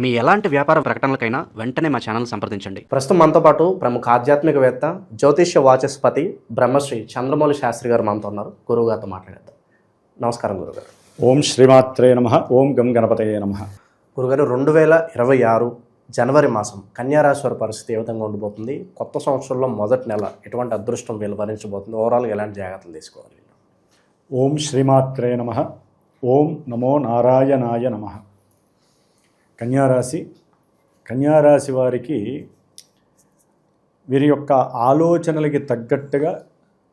మీ ఎలాంటి వ్యాపార ప్రకటనలకైనా వెంటనే మా ఛానల్ సంప్రదించండి. ప్రస్తుతం మనతో పాటు ప్రముఖ ఆధ్యాత్మికవేత్త జ్యోతిష్య వాచస్పతి బ్రహ్మశ్రీ చంద్రమౌళి శాస్త్రి గారు మనతో ఉన్నారు. గురువు గారితో మాట్లాడేద్దాం. నమస్కారం గురుగారు ఓం శ్రీమాత్రే నమ. ఓం గం గణపతయే నమ. గురుగారు రెండు వేల ఇరవై ఆరు జనవరి మాసం కన్యారాశి వారి పరిస్థితి ఏ విధంగా ఉండబోతుంది కొత్త సంవత్సరంలో మొదటి నెల ఎటువంటి అదృష్టం వీళ్ళు భరించబోతుంది ఓవరాల్గా ఎలాంటి జాగ్రత్తలు తీసుకోవాలి? ఓం శ్రీమాత్రే నమ. ఓం నమో నారాయణాయ నమ. కన్యారాశి. కన్యారాశి వారికి వీరి యొక్క ఆలోచనలకి తగ్గట్టుగా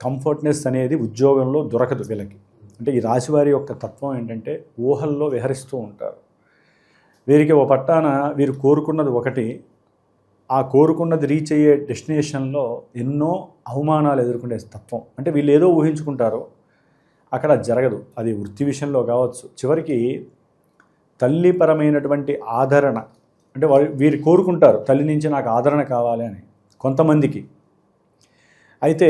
కంఫర్ట్నెస్ అనేది ఉద్యోగంలో దొరకదు వీళ్ళకి. అంటే ఈ రాశి వారి యొక్క తత్వం ఏంటంటే ఊహల్లో విహరిస్తూ ఉంటారు. వీరికి ఒక పట్టాన వీరు కోరుకున్నది ఒకటి ఆ కోరుకున్నది రీచ్ అయ్యే డెస్టినేషన్లో ఎన్నో అవమానాలు ఎదుర్కొనే తత్వం. అంటే వీళ్ళు ఏదో ఊహించుకుంటారో అక్కడ జరగదు. అది వృత్తి విషయంలో కావచ్చు. చివరికి తల్లిపరమైనటువంటి ఆదరణ. అంటే వారు వీరు కోరుకుంటారు తల్లి నుంచి నాకు ఆదరణ కావాలి అని కొంతమందికి. అయితే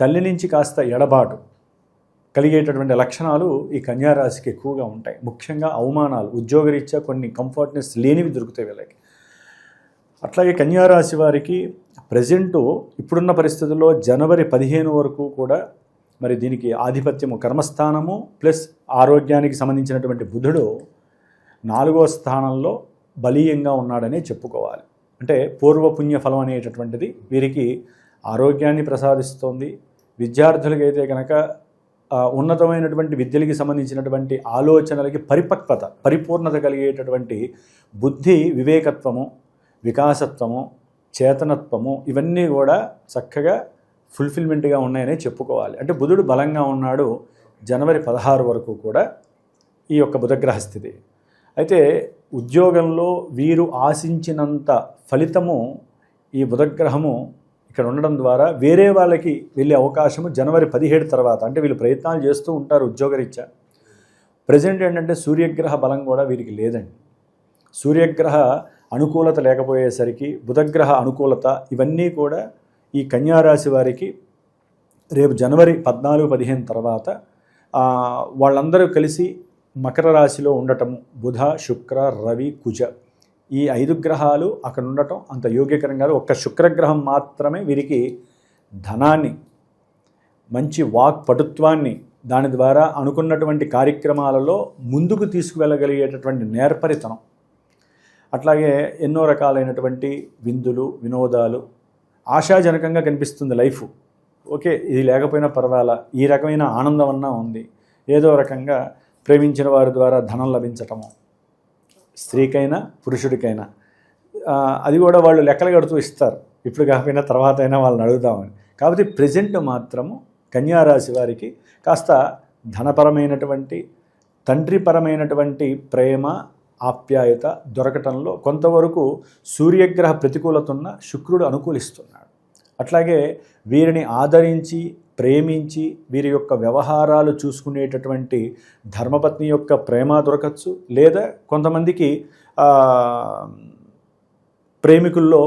తల్లి నుంచి కాస్త ఎడబాటు కలిగేటటువంటి లక్షణాలు ఈ కన్యారాశికి ఎక్కువగా ఉంటాయి. ముఖ్యంగా అవమానాలు ఉద్యోగరీత్యా కొన్ని కంఫర్ట్నెస్ లేనివి దొరుకుతాయి వీళ్ళకి. అట్లాగే కన్యారాశి వారికి ప్రజెంటు ఇప్పుడున్న పరిస్థితుల్లో జనవరి పదిహేను వరకు కూడా మరి దీనికి ఆధిపత్యము కర్మస్థానము ప్లస్ ఆరోగ్యానికి సంబంధించినటువంటి బుధుడు నాలుగో స్థానంలో బలీయంగా ఉన్నాడనే చెప్పుకోవాలి. అంటే పూర్వపుణ్య ఫలం అనేటటువంటిది వీరికి ఆరోగ్యాన్ని ప్రసాదిస్తోంది. విద్యార్థులకైతే కనుక ఉన్నతమైనటువంటి విద్యలకి సంబంధించినటువంటి ఆలోచనలకి పరిపక్వత పరిపూర్ణత కలిగేటటువంటి బుద్ధి వివేకత్వము వికాసత్వము చేతనత్వము ఇవన్నీ కూడా చక్కగా ఫుల్ఫిల్మెంట్గా ఉన్నాయనే చెప్పుకోవాలి. అంటే బుధుడు బలంగా ఉన్నాడు జనవరి పదహారు వరకు కూడా ఈ యొక్క బుధగ్రహ స్థితి అయితే ఉద్యోగంలో వీరు ఆశించినంత ఫలితము ఈ బుధగ్రహము ఇక్కడ ఉండడం ద్వారా వేరే వాళ్ళకి వెళ్ళే అవకాశము జనవరి పదిహేడు తర్వాత అంటే వీళ్ళు ప్రయత్నాలు చేస్తూ ఉంటారు ఉద్యోగరీత్యా. ప్రజెంట్ ఏంటంటే సూర్యగ్రహ బలం కూడా వీరికి లేదండి. సూర్యగ్రహ అనుకూలత లేకపోయేసరికి బుధగ్రహ అనుకూలత ఇవన్నీ కూడా ఈ కన్యారాశి వారికి రేపు జనవరి పద్నాలుగు పదిహేను తర్వాత వాళ్ళందరూ కలిసి మకర రాశిలో ఉండటం బుధ శుక్ర రవి కుజ. ఈ ఐదు గ్రహాలు అక్కడ ఉండటం అంత యోగ్యకరంగా కాదు. ఒక్క శుక్రగ్రహం మాత్రమే వీరికి ధనాన్ని మంచి వాక్ పటుత్వాన్ని దాని ద్వారా అనుకున్నటువంటి కార్యక్రమాలలో ముందుకు తీసుకువెళ్ళగలిగేటటువంటి నేర్పరితనం. అట్లాగే ఎన్నో రకాలైనటువంటి విందులు వినోదాలు ఆశాజనకంగా కనిపిస్తుంది లైఫ్. ఓకే ఇది లేకపోయినా పర్వాలా ఈ రకమైన ఆనందం అన్నా ఉంది. ఏదో రకంగా ప్రేమించిన వారి ద్వారా ధనం లభించటము. స్త్రీకైనా పురుషుడికైనా. అది కూడా వాళ్ళు లెక్కలు కడుతూ ఇస్తారు. ఇప్పుడు కాకపోయినా తర్వాత అయినా వాళ్ళని అడుగుదామని. కాబట్టి ప్రజెంట్ మాత్రము కన్యారాశి వారికి కాస్త ధనపరమైనటువంటి తండ్రిపరమైనటువంటి ప్రేమ ఆప్యాయత దొరకటంలో కొంతవరకు సూర్యగ్రహ ప్రతికూలత ఉన్న శుక్రుడు అనుకూలిస్తున్నాడు. అట్లాగే వీరిని ఆదరించి ప్రేమించి వీరి యొక్క వ్యవహారాలు చూసుకునేటటువంటి ధర్మపత్ని యొక్క ప్రేమ దొరకచ్చు. లేదా కొంతమందికి ప్రేమికుల్లో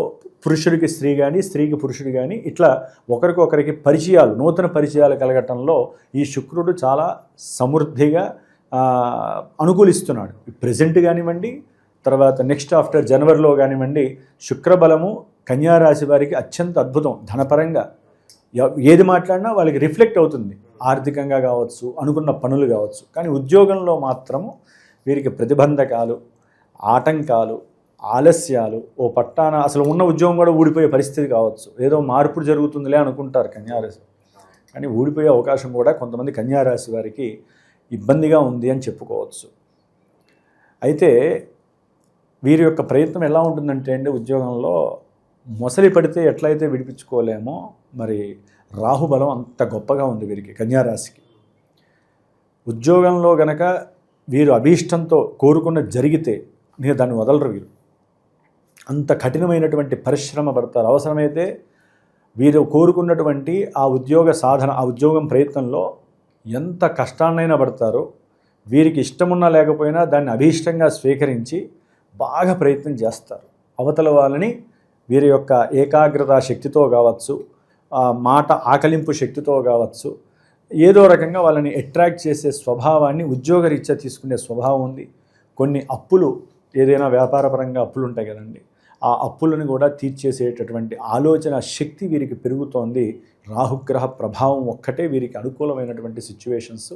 పురుషుడికి స్త్రీ కానీ స్త్రీకి పురుషుడు కానీ ఇట్లా ఒకరికొకరికి పరిచయాలు నూతన పరిచయాలు కలగటంలో ఈ శుక్రుడు చాలా సమృద్ధిగా అనుకూలిస్తున్నాడు. ప్రజెంట్ కానివ్వండి తర్వాత నెక్స్ట్ ఆఫ్టర్ జనవరిలో కానివ్వండి శుక్రబలము కన్యారాశి వారికి అత్యంత అద్భుతం ధనపరంగా. ఏది మాట్లాడినా వాళ్ళకి రిఫ్లెక్ట్ అవుతుంది. ఆర్థికంగా కావచ్చు అనుకున్న పనులు కావచ్చు. కానీ ఉద్యోగంలో మాత్రము వీరికి ప్రతిబంధకాలు ఆటంకాలు ఆలస్యాలు ఓ పట్టాన అసలు ఉన్న ఉద్యోగం కూడా ఊడిపోయే పరిస్థితి కావచ్చు. ఏదో మార్పు జరుగుతుందిలే అనుకుంటారు కన్యారాశి. కానీ ఊడిపోయే అవకాశం కూడా కొంతమంది కన్యారాశి వారికి ఇబ్బందిగా ఉంది అని చెప్పుకోవచ్చు. అయితే వీరి యొక్క ప్రయత్నం ఎలా ఉంటుందంటే అండి ఉద్యోగంలో మొసలి పడితే ఎట్లయితే విడిపించుకోలేమో మరి రాహుబలం అంత గొప్పగా ఉంది వీరికి కన్యారాశికి. ఉద్యోగంలో గనక వీరు అభీష్టంతో కోరుకున్న జరిగితే నేను దాన్ని వదలరు వీరు. అంత కఠినమైనటువంటి పరిశ్రమ పడతారు. అవసరమైతే వీరు కోరుకున్నటువంటి ఆ ఉద్యోగ సాధన ఆ ఉద్యోగం ప్రయత్నంలో ఎంత కష్టాన్నైనా పడతారో. వీరికి ఇష్టమున్నా లేకపోయినా దాన్ని అభీష్టంగా స్వీకరించి బాగా ప్రయత్నం చేస్తారు. అవతల వాళ్ళని వీరి యొక్క ఏకాగ్రత శక్తితో కావచ్చు మాట ఆకలింపు శక్తితో కావచ్చు. ఏదో రకంగా వాళ్ళని అట్రాక్ట్ చేసే స్వభావాన్ని ఉద్యోగరీత్యా తీసుకునే స్వభావం ఉంది. కొన్ని అప్పులు ఏదైనా వ్యాపారపరంగా అప్పులు ఉంటాయి కదండి. ఆ అప్పులను కూడా తీర్చేసేటటువంటి ఆలోచన శక్తి వీరికి పెరుగుతోంది. రాహుగ్రహ ప్రభావం ఒక్కటే వీరికి అనుకూలమైనటువంటి సిచ్యువేషన్స్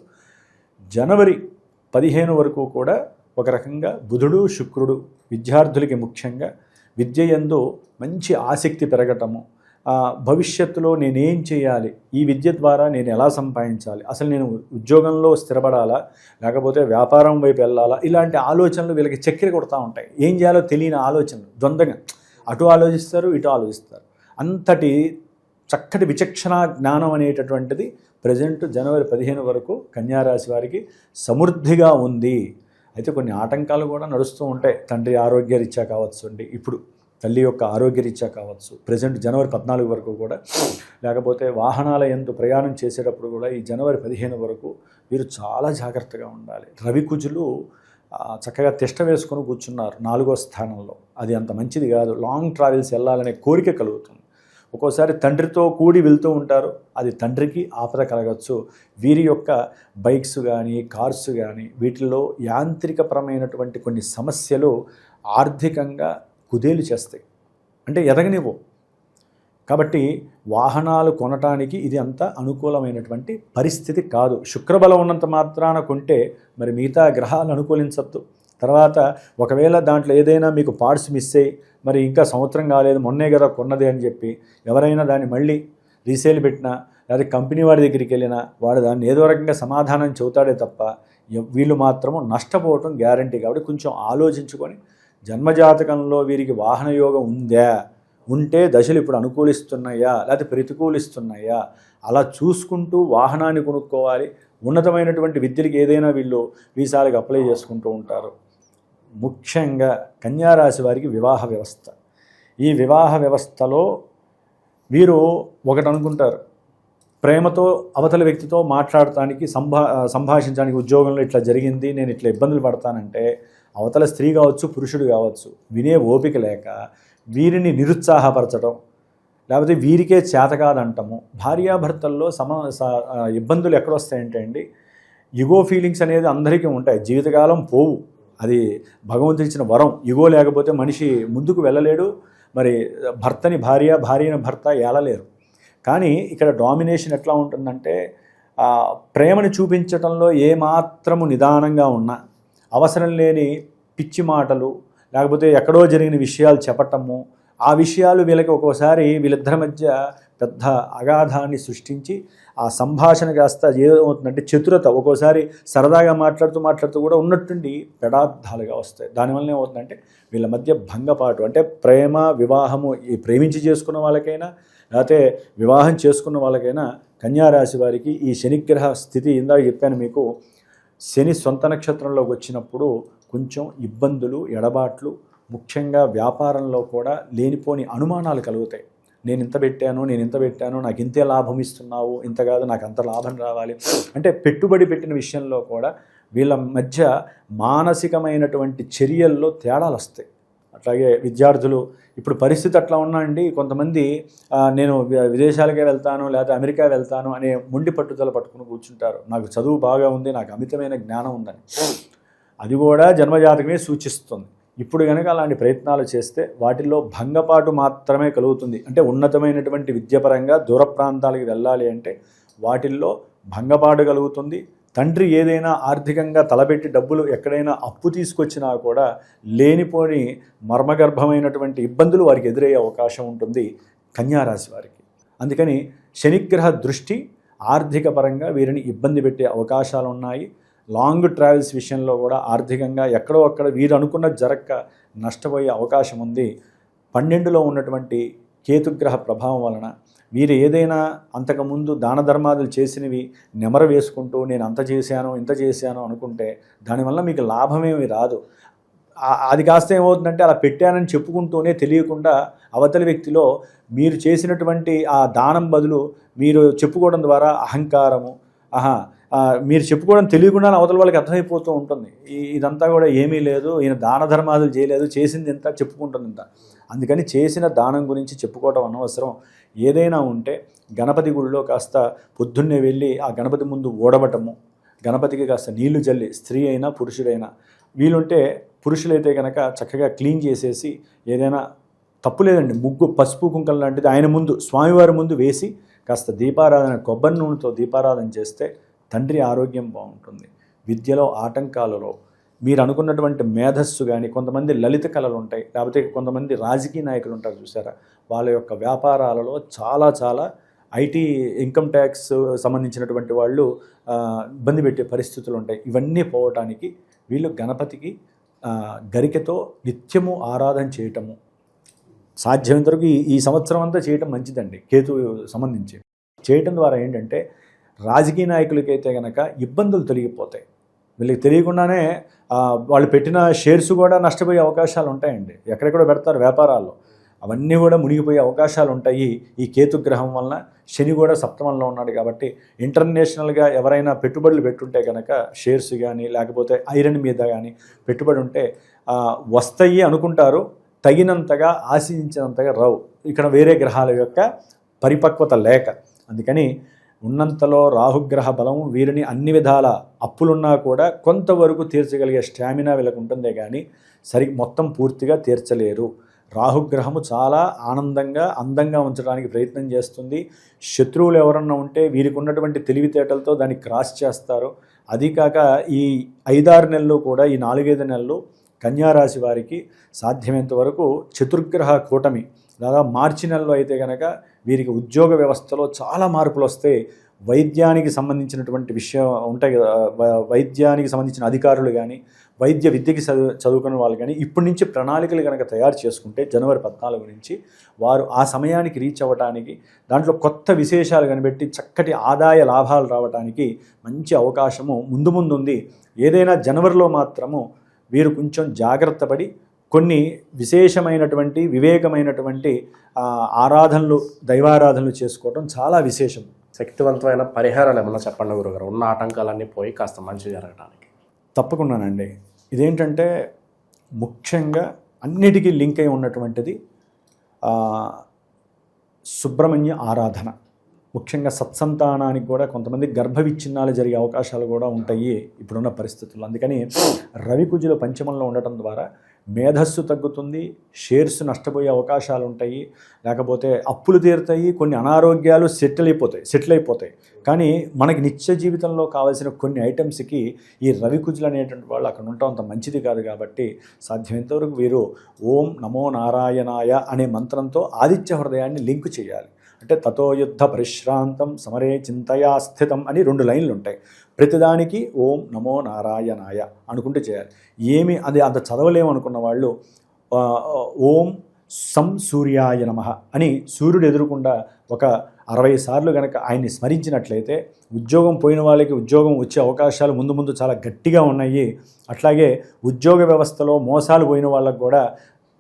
జనవరి పదిహేను వరకు కూడా ఒక రకంగా బుధుడు శుక్రుడు విద్యార్థులకి ముఖ్యంగా విద్య ఎందు మంచి ఆసక్తి పెరగటము భవిష్యత్తులో నేనేం చేయాలి? ఈ విద్య ద్వారా నేను ఎలా సంపాదించాలి? అసలు నేను ఉద్యోగంలో స్థిరపడాలా? లేకపోతే వ్యాపారం వైపు వెళ్ళాలా? ఇలాంటి ఆలోచనలు వీళ్ళకి చక్కెర కొడతా ఉంటాయి. ఏం చేయాలో తెలియని ఆలోచనలు. ద్వంద్వగా. అటు ఆలోచిస్తారు ఇటు ఆలోచిస్తారు. అంతటి చక్కటి విచక్షణ జ్ఞానం అనేటటువంటిది ప్రజెంట్ జనవరి పదిహేను వరకు కన్యారాశి వారికి సమృద్ధిగా ఉంది. అయితే కొన్ని ఆటంకాలు కూడా నడుస్తూ ఉంటాయి. తండ్రి ఆరోగ్యరీత్యా కావచ్చు అండి. ఇప్పుడు తల్లి యొక్క ఆరోగ్యరీత్యా కావచ్చు ప్రజెంట్ జనవరి పద్నాలుగు వరకు కూడా. లేకపోతే వాహనాల ఎందు ప్రయాణం చేసేటప్పుడు కూడా ఈ జనవరి పదిహేను వరకు వీరు చాలా జాగ్రత్తగా ఉండాలి. రవి కుజులు చక్కగా తిష్ట వేసుకొని కూర్చున్నారు నాలుగో స్థానంలో. అది అంత మంచిది కాదు. లాంగ్ ట్రావెల్స్ వెళ్ళాలనే కోరిక కలుగుతుంది. ఒక్కోసారి తండ్రితో కూడి వెళ్తూ ఉంటారు. అది తండ్రికి ఆపద కలగచ్చు. వీరి యొక్క బైక్స్ కానీ కార్స్ కానీ వీటిల్లో యాంత్రికపరమైనటువంటి కొన్ని సమస్యలు ఆర్థికంగా కుదేలు చేస్తాయి. అంటే ఎదగనివ్వు. కాబట్టి వాహనాలు కొనటానికి ఇది అంత అనుకూలమైనటువంటి పరిస్థితి కాదు. శుక్రబలం ఉన్నంత మాత్రాన కొంటే మరి మిగతా గ్రహాలు అనుకూలించద్దు. తర్వాత ఒకవేళ దాంట్లో ఏదైనా మీకు పార్ట్స్ మిస్ అయ్యి మరి ఇంకా సంవత్సరం కాలేదు మొన్నే కదా కొన్నది అని చెప్పి ఎవరైనా దాన్ని మళ్ళీ రీసేల్ పెట్టినా లేదా కంపెనీ వాడి దగ్గరికి వెళ్ళినా వాడు దాన్ని ఏదో రకంగా సమాధానం చెబుతాడే తప్ప వీళ్ళు మాత్రము నష్టపోవటం గ్యారంటీ. కాబట్టి కొంచెం ఆలోచించుకొని జన్మజాతకంలో వీరికి వాహన యోగం ఉందా? ఉంటే దశలు ఇప్పుడు అనుకూలిస్తున్నాయా? లేకపోతే ప్రతికూలిస్తున్నాయా? అలా చూసుకుంటూ వాహనాన్ని కొనుక్కోవాలి. ఉన్నతమైనటువంటి విద్యలకు ఏదైనా వీళ్ళు వీసాలకు అప్లై చేసుకుంటూ ఉంటారు. ముఖ్యంగా కన్యారాశి వారికి వివాహ వ్యవస్థ. ఈ వివాహ వ్యవస్థలో వీరు ఒకటి అనుకుంటారు ప్రేమతో అవతల వ్యక్తితో మాట్లాడటానికి సంభా సంభాషించడానికి ఉద్యోగంలో ఇట్లా జరిగింది నేను ఇట్లా ఇబ్బందులు పడతానంటే అవతల స్త్రీ కావచ్చు పురుషుడు కావచ్చు వినే ఓపిక లేక వీరిని నిరుత్సాహపరచడం లేకపోతే వీరికే చేత కాదంటము భార్యాభర్తల్లో సమ స- ఇబ్బందులు ఎక్కడొస్తాయంటే అండి ఇగో ఫీలింగ్స్ అనేది అందరికీ ఉంటాయి. జీవితకాలం పోవు. అది భగవంతుడు ఇచ్చిన వరం. ఇగో లేకపోతే మనిషి ముందుకు వెళ్ళలేడు. మరి భర్తని భార్య భార్యని భర్త ఏలలేరు. కానీ ఇక్కడ డామినేషన్ ఎట్లా ఉంటుందంటే ప్రేమను ప్రేమని చూపించటంలో ఏమాత్రము నిదానంగా ఉన్నా అవసరం లేని పిచ్చి మాటలు లేకపోతే ఎక్కడో జరిగిన విషయాలు చెప్పటము ఆ విషయాలు వీళ్ళకి ఒక్కోసారి వీళ్ళిద్దరి మధ్య పెద్ద అగాధాన్ని సృష్టించి ఆ సంభాషణ కాస్త ఏమవుతుందంటే చతురత ఒక్కోసారి సరదాగా మాట్లాడుతూ మాట్లాడుతూ కూడా ఉన్నట్టుండి పెడార్థాలుగా వస్తాయి. దానివల్ల ఏమవుతుందంటే వీళ్ళ మధ్య భంగపాటు అంటే ప్రేమ వివాహము ఈ ప్రేమించి చేసుకున్న వాళ్ళకైనా లేకపోతే వివాహం చేసుకున్న వాళ్ళకైనా కన్యారాశి వారికి ఈ శనిగ్రహ స్థితి ఇందాక చెప్పాను మీకు శని సొంత నక్షత్రంలోకి వచ్చినప్పుడు కొంచెం ఇబ్బందులు ఎడబాట్లు ముఖ్యంగా వ్యాపారంలో కూడా లేనిపోని అనుమానాలు కలుగుతాయి. నేను ఇంత పెట్టాను నేను ఇంత పెట్టాను నాకు ఇంతే లాభం ఇస్తున్నావు ఇంత కాదు నాకు అంత లాభం రావాలి. అంటే పెట్టుబడి పెట్టిన విషయంలో కూడా వీళ్ళ మధ్య మానసికమైనటువంటి చర్యల్లో తేడాలు వస్తాయి. అట్లాగే విద్యార్థులు ఇప్పుడు పరిస్థితి అట్లా ఉన్నా అండి కొంతమంది నేను విదేశాలకే వెళ్తాను లేకపోతే అమెరికా వెళ్తాను అనే మొండి పట్టుదల పట్టుకుని కూర్చుంటారు. నాకు చదువు బాగా ఉంది నాకు అమితమైన జ్ఞానం ఉందని. అది కూడా జన్మజాతకమే సూచిస్తుంది. ఇప్పుడు కనుక అలాంటి ప్రయత్నాలు చేస్తే వాటిల్లో భంగపాటు మాత్రమే కలుగుతుంది. అంటే ఉన్నతమైనటువంటి విద్యపరంగా దూర ప్రాంతాలకు వెళ్ళాలి అంటే వాటిల్లో భంగపాటు కలుగుతుంది. తండ్రి ఏదైనా ఆర్థికంగా తలపెట్టి డబ్బులు ఎక్కడైనా అప్పు తీసుకొచ్చినా కూడా లేనిపోని మర్మగర్భమైనటువంటి ఇబ్బందులు వారికి ఎదురయ్యే అవకాశం ఉంటుంది కన్యారాశి వారికి. అందుకని శనిగ్రహ దృష్టి ఆర్థిక పరంగా వీరిని ఇబ్బంది పెట్టే అవకాశాలు ఉన్నాయి. లాంగ్ ట్రావెల్స్ విషయంలో కూడా ఆర్థికంగా ఎక్కడో అక్కడ వీరు అనుకున్న జరక్క నష్టపోయే అవకాశం ఉంది. పన్నెండులో ఉన్నటువంటి కేతుగ్రహ ప్రభావం వలన వీరు ఏదైనా అంతకుముందు దాన ధర్మాదులు చేసినవి నెమర వేసుకుంటూ నేను అంత చేశాను ఇంత చేశాను అనుకుంటే దానివల్ల మీకు లాభమేమి రాదు. అది కాస్త ఏమవుతుందంటే అలా పెట్టానని చెప్పుకుంటూనే తెలియకుండా అవతలి వ్యక్తిలో మీరు చేసినటువంటి ఆ దానం బదులు మీరు చెప్పుకోవడం ద్వారా అహంకారము ఆహా మీరు చెప్పుకోవడం తెలియకుండా అవతల వాళ్ళకి అర్థమైపోతూ ఉంటుంది. ఇదంతా కూడా ఏమీ లేదు ఈయన దాన ధర్మాదులు చేయలేదు చేసింది ఎంత చెప్పుకుంటుంది ఇంత. అందుకని చేసిన దానం గురించి చెప్పుకోవడం అనవసరం. ఏదైనా ఉంటే గణపతి గుడిలో కాస్త పొద్దున్నే వెళ్ళి ఆ గణపతి ముందు ఓడబటము గణపతికి కాస్త నీళ్ళు జల్లి స్త్రీ అయినా పురుషుడైనా. వీలుంటే పురుషులైతే కనుక చక్కగా క్లీన్ చేసేసి ఏదైనా తప్పు లేదండి ముగ్గు పసుపు కుంకం లాంటిది ఆయన ముందు స్వామివారి ముందు వేసి కాస్త దీపారాధన కొబ్బరి నూనెతో దీపారాధన చేస్తే తండ్రి ఆరోగ్యం బాగుంటుంది. విద్యలో ఆటంకాలలో మీరు అనుకున్నటువంటి మేధస్సు కానీ కొంతమంది లలిత కళలు ఉంటాయి. లేకపోతే కొంతమంది రాజకీయ నాయకులు ఉంటారు చూసారా? వాళ్ళ యొక్క వ్యాపారాలలో చాలా చాలా ఐటీ ఇన్కమ్ ట్యాక్స్ సంబంధించినటువంటి వాళ్ళు ఇబ్బంది పెట్టే పరిస్థితులు ఉంటాయి. ఇవన్నీ పోవటానికి వీళ్ళు గణపతికి గరికతో నిత్యము ఆరాధన చేయటము సాధ్యమైనంత వరకు ఈ- ఈ సంవత్సరం అంతా చేయటం మంచిదండి. కేతు సంబంధించి. చేయటం ద్వారా ఏంటంటే రాజకీయ నాయకులకైతే కనుక ఇబ్బందులు తొలగిపోతాయి. వీళ్ళకి తెలియకుండానే వాళ్ళు పెట్టిన షేర్స్ కూడా నష్టపోయే అవకాశాలు ఉంటాయండి. ఎక్కడెక్కడ పెడతారు వ్యాపారాల్లో. అవన్నీ కూడా మునిగిపోయే అవకాశాలు ఉంటాయి. ఈ కేతుగ్రహం వలన శని కూడా సప్తమంలో ఉన్నాడు కాబట్టి ఇంటర్నేషనల్గా ఎవరైనా పెట్టుబడులు పెట్టుంటే కనుక షేర్స్ కానీ లేకపోతే ఐరన్ మీద కానీ పెట్టుబడి ఉంటే వస్తాయి అనుకుంటారు. తగినంతగా ఆశించినంతగా రావు. ఇక్కడ వేరే గ్రహాల యొక్క పరిపక్వత లేక. అందుకని ఉన్నంతలో రాహుగ్రహ బలం వీరిని అన్ని విధాల అప్పులున్నా కూడా కొంతవరకు తీర్చగలిగే స్టామినా వీళ్ళకు ఉంటుందే కానీ సరి మొత్తం పూర్తిగా తీర్చలేరు. రాహుగ్రహము చాలా ఆనందంగా అందంగా ఉంచడానికి ప్రయత్నం చేస్తుంది. శత్రువులు ఎవరన్నా ఉంటే వీరికి ఉన్నటువంటి తెలివితేటలతో దాన్ని క్రాస్ చేస్తారు. అది కాక ఈ ఐదారు నెలలు కూడా ఈ నాలుగైదు నెలలు కన్యారాశి వారికి సాధ్యమైనంత వరకు చతుర్గ్రహ కూటమి దాదాపు మార్చి నెలలో అయితే కనుక వీరికి ఉద్యోగ వ్యవస్థలో చాలా మార్పులు వస్తే వైద్యానికి సంబంధించినటువంటి విషయం ఉంటాయి కదా వైద్యానికి సంబంధించిన అధికారులు కానీ వైద్య విద్యకి చదువు చదువుకున్న వాళ్ళు కానీ ఇప్పటి నుంచి ప్రణాళికలు కనుక తయారు చేసుకుంటే జనవరి పద్నాలుగు నుంచి వారు ఆ సమయానికి రీచ్ అవ్వడానికి దాంట్లో కొత్త విశేషాలు కనిపెట్టి చక్కటి ఆదాయ లాభాలు రావడానికి మంచి అవకాశము ముందు ముందు ఉంది. ఏదైనా జనవరిలో మాత్రము వీరు కొంచెం జాగ్రత్త పడి కొన్ని విశేషమైనటువంటి వివేకమైనటువంటి ఆరాధనలు దైవారాధనలు చేసుకోవడం చాలా విశేషం. శక్తివంతమైన పరిహారాలు ఏమన్నా చెప్పండి గురుగారు? ఉన్న ఆటంకాలన్నీ పోయి కాస్త మంచి జరగడానికి. తప్పకుండానండి. ఇదేంటంటే ముఖ్యంగా అన్నిటికీ లింక్ అయి ఉన్నటువంటిది సుబ్రహ్మణ్య ఆరాధన. ముఖ్యంగా సత్సంతానానికి కూడా కొంతమంది గర్భ విచ్ఛిన్నాలు జరిగే అవకాశాలు కూడా ఉంటాయి ఇప్పుడున్న పరిస్థితుల్లో. అందుకని రవికుజుల పంచమంలో ఉండటం ద్వారా మేధస్సు తగ్గుతుంది షేర్స్ నష్టపోయే అవకాశాలు ఉంటాయి లేకపోతే అప్పులు తీరుతాయి కొన్ని అనారోగ్యాలు సెటిల్ అయిపోతాయి సెటిల్ అయిపోతాయి కానీ మనకి నిత్య జీవితంలో కావాల్సిన కొన్ని ఐటమ్స్కి ఈ రవికుజులు అనేటువంటి వాళ్ళు అక్కడ ఉండటం అంత మంచిది కాదు కాబట్టి సాధ్యమైనంతవరకు వీరు ఓం నమో నారాయణాయ అనే మంత్రంతో ఆదిత్య హృదయాన్ని లింక్ చేయాలి. అంటే తతో యుద్ధ పరిశ్రాంతం సమరే చింతయా స్థితం అని రెండు లైన్లు ఉంటాయి ప్రతిదానికి ఓం నమో నారాయణాయ అనుకుంటే చేయాలి. ఏమి అది అంత చదవలేము అనుకున్న వాళ్ళు ఓం సం సూర్యాయ నమ అని సూర్యుడు ఎదురుకుండా ఒక అరవై సార్లు కనుక ఆయన్ని స్మరించినట్లయితే ఉద్యోగం పోయిన వాళ్ళకి ఉద్యోగం వచ్చే అవకాశాలు ముందు ముందు చాలా గట్టిగా ఉన్నాయి. అట్లాగే ఉద్యోగ వ్యవస్థలో మోసాలు పోయిన వాళ్ళకు కూడా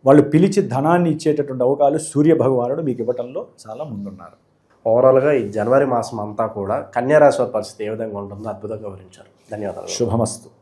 వాళ్ళు పిలిచి ధనాన్ని ఇచ్చేటటువంటి అవకాశాలు సూర్య భగవానుడు మీకు ఇవ్వటంలో చాలా ముందున్నారు. ఓవరాల్గా ఈ జనవరి మాసం అంతా కూడా కన్యారాశి పరిస్థితి ఏ విధంగా ఉంటుందో అద్భుతంగా వివరించారు. ధన్యవాదాలు. శుభమస్తు.